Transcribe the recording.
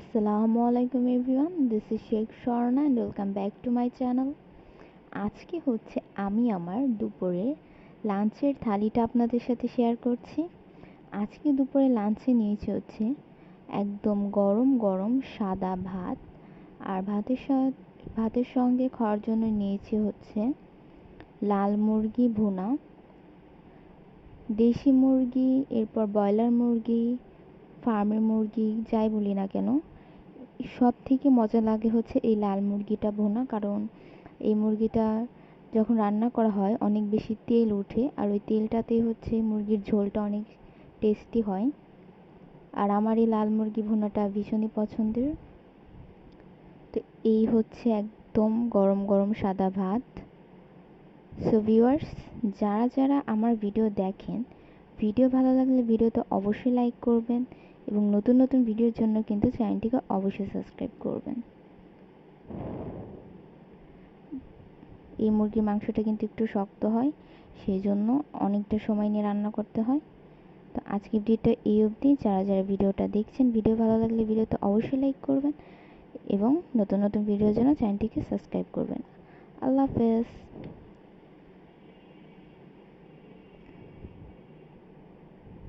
আসসালামু আলাইকুম everyone this is Sheikh Swarna and welcome back to my channel আজকে হচ্ছে আমি আমার দুপুরে লাঞ্চের থালিটা আপনাদের সাথে শেয়ার করছি। আজকে দুপুরে লাঞ্চে নিয়েছি হচ্ছে একদম গরম গরম সাদা ভাত। আর ভাতের ভাতের সঙ্গে খাওয়ার জন্য নিয়েছি হচ্ছে লাল মুরগি ভুনা, দেশি মুরগি, এরপর ব্রয়লার মুরগি ফার্মের মুরগি যাই বলি না কেন সব থেকে মজা লাগে হচ্ছে এই লাল মুরগিটা ভোনা। কারণ এই মুরগিটা যখন রান্না করা হয়, অনেক বেশি তেল ওঠে আর ওই তেলটাতেই হচ্ছে মুরগির ঝোলটা অনেক টেস্টি হয়। আর আমার এই লাল মুরগি ভুনাটা ভীষণই পছন্দের। তো এই হচ্ছে একদম গরম গরম সাদা ভাত। সো ভিউয়ার্স যারা যারা আমার ভিডিও দেখেন ভিডিও ভালো লাগলে ভিডিওতে অবশ্যই লাইক করবেন। এবং নতুন নতুন ভিডিওর জন্য কিন্তু চ্যানেলটিকে অবশ্যই সাবস্ক্রাইব করবেন। এই মুরগির মাংসটা কিন্তু একটু শক্ত হয় সেই জন্য অনেকটা সময় নিয়ে রান্না করতে হয়। তো আজকে ভিডিওটা এই অবধি। যারা যারা ভিডিওটা দেখছেন, ভিডিও ভালো লাগলে ভিডিওতে অবশ্যই লাইক করবেন এবং নতুন নতুন ভিডিওর জন্য চ্যানেলটিকে সাবস্ক্রাইব করবেন। আল্লাহ হাফেজ।